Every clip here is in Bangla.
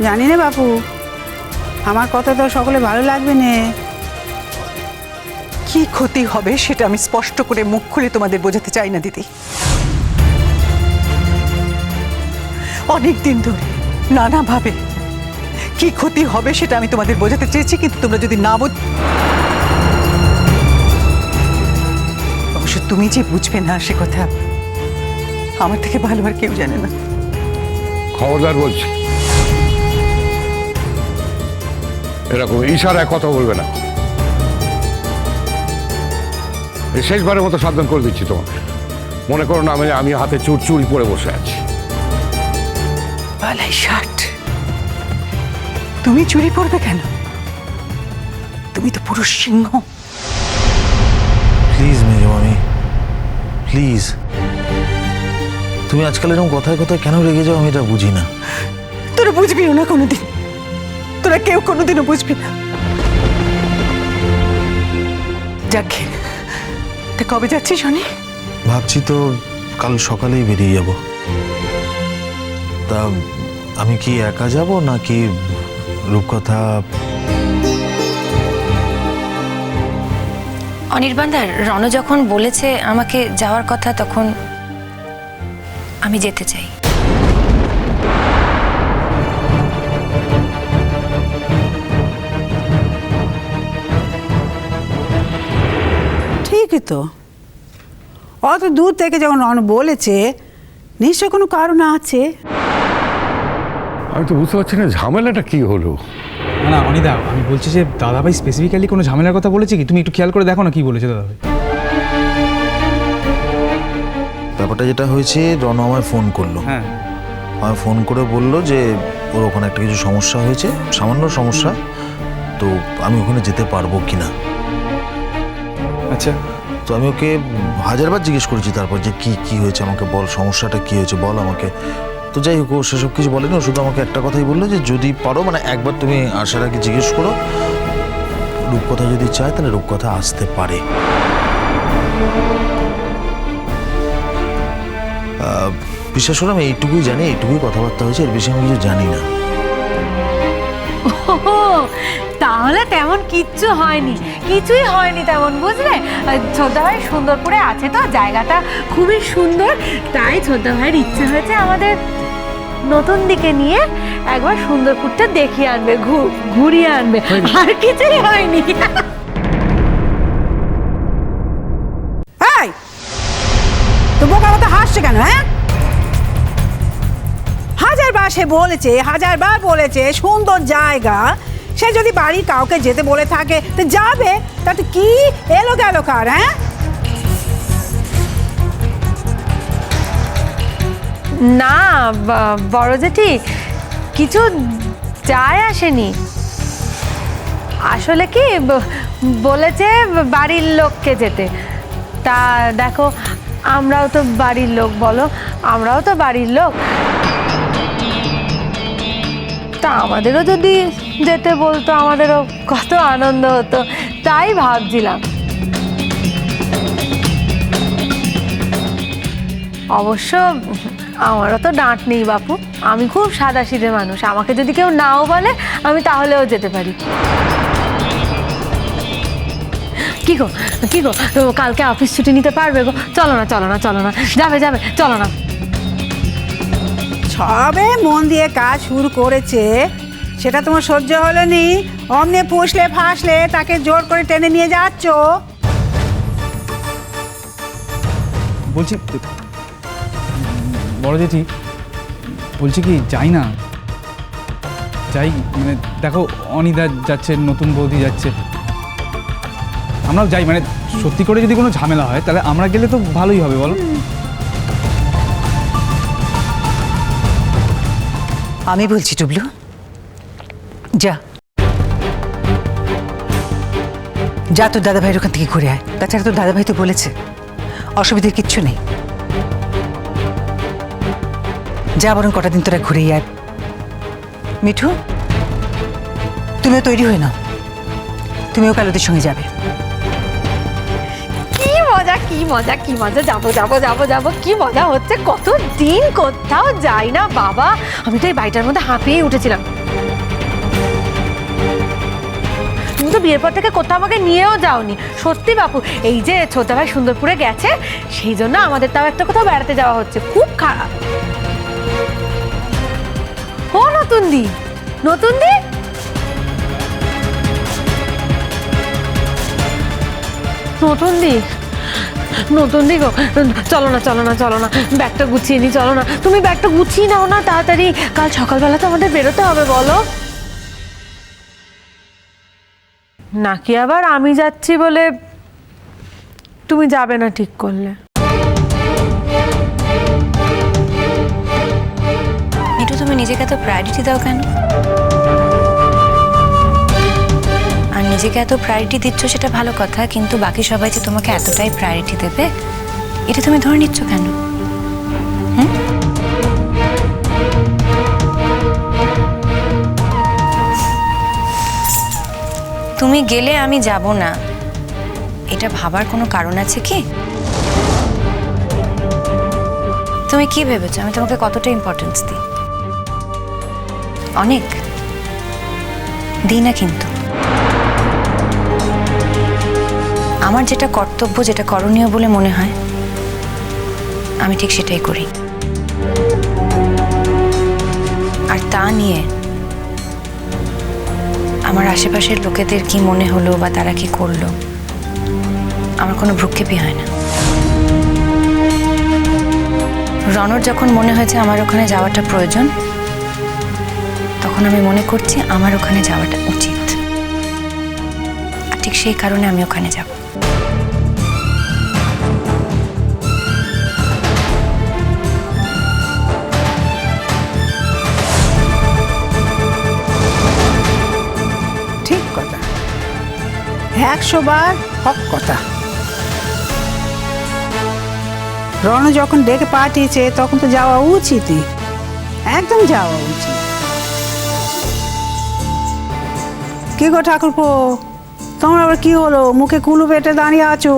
জানি না বাপু। আমার কথা তো সকলে ভালো লাগবে না। কি ক্ষতি হবে সেটা আমি স্পষ্ট করে মুখ খুলে তোমাদের বোঝাতে চাই না দিদি। অনেক দিন ধরে নানাভাবে কি ক্ষতি হবে সেটা আমি তোমাদের বোঝাতে চেয়েছি কিন্তু তোমরা যদি না বোঝ অবশ্য তুমি যে বুঝবে না সে কথা আমার থেকে ভালো আর কেউ জানে না। খবরদার বলছি। এরকম ইশারায় কথা বলবে না। শেষবারের মতো সাবধান করে দিচ্ছি তোমাকে। মনে করো না আমি আমি হাতে চুর চুরি পরে বসে আছি। বালাই ষাট তুমি চুরি করবে কেন? তুমি তো পুরো সিংহ। প্লিজ মেজো মামি প্লিজ তুমি আজকাল এরকম কথায় কথায় কেন রেগে যাও আমি এটা বুঝি না। তোরা বুঝবিও না কোনোদিন। তোরা কেউ কোনোদিনও বুঝবি না। যাক তা কবে যাচ্ছিস শনি ভাবছি তো কাল সকালেই বেরিয়ে যাব। তা আমি কি একা যাব নাকি রূপকথা? অনির্বাণদার রণ যখন বলেছে আমাকে যাওয়ার কথা তখন আমি যেতে চাই। ঠিকই তো অত দূর থেকে যখন রণ বলেছে নিশ্চয় কোনো কারণ আছে? আমি তো বুঝতে পারছি না ঝামেলাটা কি হলো? না না অনিদা আমি বলছি যে দাদাভাই স্পেসিফিক্যালি কোনো ঝামেলার কথা বলেছে কি? তুমি একটু খেয়াল করে দেখো না কি বলেছে দাদাভাই। ব্যাপারটা যেটা হয়েছে রণ আমায় ফোন করল। হ্যাঁ। আমায় ফোন করে বলল যে ওর ওখানে একটা কিছু সমস্যা হয়েছে সামান্য সমস্যা তো আমি ওখানে যেতে পারব কি না আচ্ছা তো আমি ওকে হাজারবার জিজ্ঞেস করেছি তারপর যে কি কি হয়েছে আমাকে বল, সমস্যাটা কি হয়েছে বল আমাকে। তো যাই হোক, ও সেসব কিছু বলেনি, ও শুধু আমাকে একটা কথাই বলল যে যদি পারো মানে একবার তুমি আসার আগে জিজ্ঞেস করো রূপকথা যদি চায় তাহলে রূপকথা আসতে পারে। বিশ্বাস করো, আমি এইটুকুই জানি, এইটুকুই কথাবার্তা হয়েছে, এর বেশি আমি কিছু জানি না। তাহলে তেমন কিচ্ছু হয়নি। কিছুই হয়নি তেমন বুঝলে? ছোদ্দা ভাই সুন্দরপুরে আছে তো জায়গাটা খুবই সুন্দর। তাই ছোদ্দা ভাইয়ের ইচ্ছে হয়েছে আমাদের নতুন দিকে নিয়ে একবার সুন্দরপুরটা দেখিয়ে আনবে ঘুরিয়ে আনবে। আর কিছুই হয়নি। এই! তো বোকা মতো হাসছে কেন হ্যাঁ? হাজারবার সে বলেছে হাজারবার বলেছে সুন্দর জায়গা। সে যদি বাড়ির কাউকে যেতে বলে থাকে, তো যাবে? তাতে কি এলো গেল কার হ্যাঁ? না বড় জেঠি, কিছু যায় আসেনি। আসলে কি বলেছে বাড়ির লোককে যেতে। তা দেখো, আমরাও তো বাড়ির লোক, বলো, আমরাও তো বাড়ির লোক। তা আমাদেরও যদি যেতে বলতো, আমাদেরও কত আনন্দ হতো, তাই ভাবছিলাম। অবশ্য আমারও তো ডাঁট নেই বাপু, আমি খুব সাদা মানুষ, আমাকে যদি কেউ নাও বলে, আমি তাহলেও যেতে পারি। কি গো কি গো, কালকে অফিস ছুটি নিতে পারবে গো? চলো না চলো না চলো না, যাবে যাবে, চলো না। সবে মন দিয়ে কাজ শুরু করেছে, সেটা তোমার সহ্য হলো নি অমনে পুষলে ফাঁসলে তাকে জোর করে টেনে নিয়ে যাচ্ছ। বলছি, বড় জেঠি, বলছি কি, যাই না। যাই মানে দেখো, অনিদা যাচ্ছে, নতুন বৌদি যাচ্ছে। আমরাও যাই মানে সত্যি করে যদি কোনো ঝামেলা হয়, তাহলে আমরা গেলে তো ভালোই হবে, বলো। আমি বলছি, টুবলু। যা। যা তোর দাদাভাইয়ের ওখান থেকে ঘুরে আয়। তাছাড়া তোর দাদাভাই তো বলেছে, অসুবিধার কিচ্ছু নেই। যা বরং কটা দিন তোরা ঘুরেই আয়। মিঠু, তুমিও তৈরি হয়ে নাও। তুমিও কাল ওদের সঙ্গে যাবে। কি মজা কি মজা, যাব যাব যাব যাব। কি মজা হচ্ছে, কত দিন কোথাও যাই না, বাবা। আমি তো এই বাড়িটার মধ্যে হাঁপিয়ে উঠেছিলাম। তুমি তো বিয়ের পর থেকে কোথাও আমাকে নিয়েও যাওনি। সত্যি বাপু, এই যে ছোটা ভাই সুন্দরপুরে গেছে, সেই জন্য আমাদের তাও একটা কোথাও বেড়াতে যাওয়া হচ্ছে। খুব খারাপ। ও নতুন দি নতুন দি? নতুন দি? নতুন দিক চলো না চলো না চলো না। ব্যাগটা গুছিয়ে নি, চলো না। তুমি ব্যাগটা গুছিয়ে নাও না, তাড়াতাড়ি। কাল সকালবেলা তো আমাদের বেরোতে হবে, বলো। নাকি আবার আমি যাচ্ছি বলে তুমি যাবে না ঠিক করলে? তুমি নিজেকে তো প্রায়োরিটি দাও কেন? নিজেকে এত প্রায়োরিটি দিচ্ছ সেটা ভালো কথা, কিন্তু বাকি সবাই যে তোমাকে এতটাই প্রায়োরিটি দেবে, এটা তুমি ধরে নিচ্ছ কেন? তুমি গেলে আমি যাব না। এটা ভাবার কোনো কারণ আছে কি? তুমি কি ভেবেছো? আমি তোমাকে কতটা ইম্পর্টেন্স দিই? অনেক। দিই না কিন্তু। আমার যেটা কর্তব্য, যেটা করণীয় বলে মনে হয়, আমি ঠিক সেটাই করি। আর তা নিয়ে আমার আশেপাশের লোকেদের কি মনে হলো বা তারা কি করল, আমার কোনো ভ্রুক্ষেপই হয় না। রনর যখন মনে হয়েছে আমার ওখানে যাওয়াটা প্রয়োজন, তখন আমি মনে করছি আমার ওখানে যাওয়াটা উচিত। ঠিক সেই কারণে আমি ওখানে যাব। একশো বার হক কথা। রণ যখন ডেকে পাঠিয়েছে, তখন তো যাওয়া উচিতই। একদম যাওয়া উচিত। কি গো ঠাকুরপো? তোমার আবার কি হলো? মুখে কুলু পেটে দাঁড়িয়ে আছো?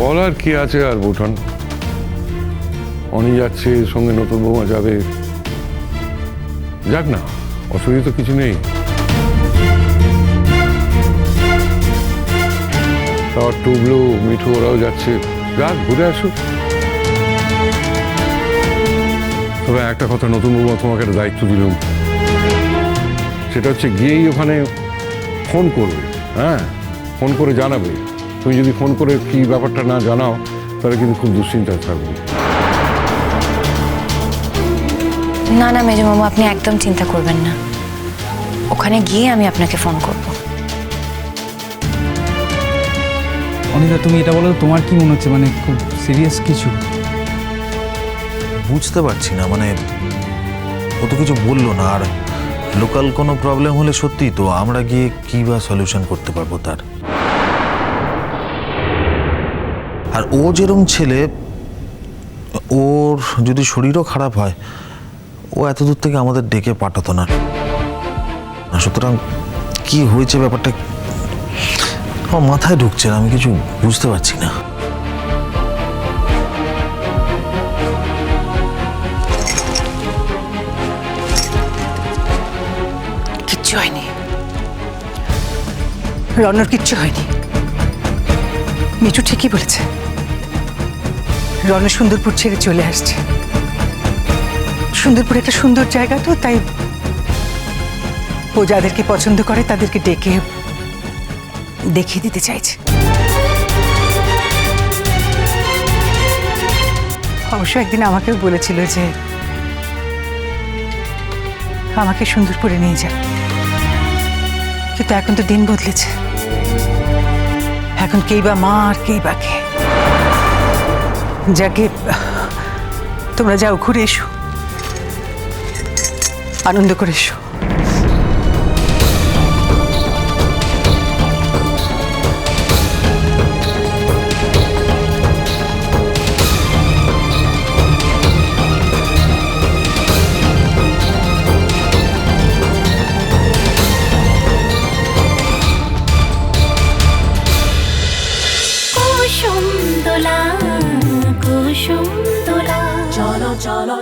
বলার কি আছে আর বুঠন? অনি যাচ্ছে সঙ্গে নতুন বৌমা যাবে। যাক না, অসুবিধা তো কিছু নেই। তারপর টুবলু, মিঠু ওরাও যাচ্ছে। যাক ঘুরে আসুক তবে একটা কথা নতুন বৌমা তোমাকে একটা দায়িত্ব দিলাম। সেটা হচ্ছে গিয়েই ওখানে ফোন করবে হ্যাঁ? ফোন করে জানাবে। তুমি যদি ফোন করে কি ব্যাপারটা না জানাও, তাহলে কিন্তু খুব দুশ্চিন্তায় থাকবে। না না, মেজমামু, আপনি একদম চিন্তা করবেন না। ওখানে গিয়ে আমি আপনাকে ফোন করব। অনিতা, তুমি এটা বলো, তোমার কি মনে হচ্ছে? মানে খুব সিরিয়াস কিছু? বুঝতে পারছি না মানে ও তো কিছু বলল না, আর লোকাল কোনো প্রবলেম হলে সত্যি তো আমরা গিয়ে কি বা সলিউশন করতে পারব তার? আর ও যেরকম ছেলে, ওর যদি শরীরও খারাপ হয়, ও এত দূর থেকে আমাদের ডেকে পাঠাতো না। সুতরাং কি হয়েছে ব্যাপারটা আমার মাথায় ঢুকছে না, আমি কিছু বুঝতে পারছি না। কিচ্ছু হয়নি। রনর কিচ্ছু হয়নি। মিঠু ঠিকই বলেছে। রন সুন্দরপুর ছেড়ে চলে আসছে। সুন্দরপুর একটা সুন্দর জায়গা তো, তাই ও যাদেরকে পছন্দ করে তাদেরকে ডেকে দেখিয়ে দিতে চাইছে। অবশ্য একদিন আমাকেও বলেছিল যে আমাকে সুন্দরপুরে নিয়ে যা কিন্তু এখন তো দিন বদলেছে। এখন কেই বা মা আর কেই বা কে। যাকে তোমরা যাও, ঘুরে এসো। আনন্দ করে এসো।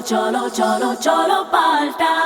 চলো চলো চলো পাল্টাই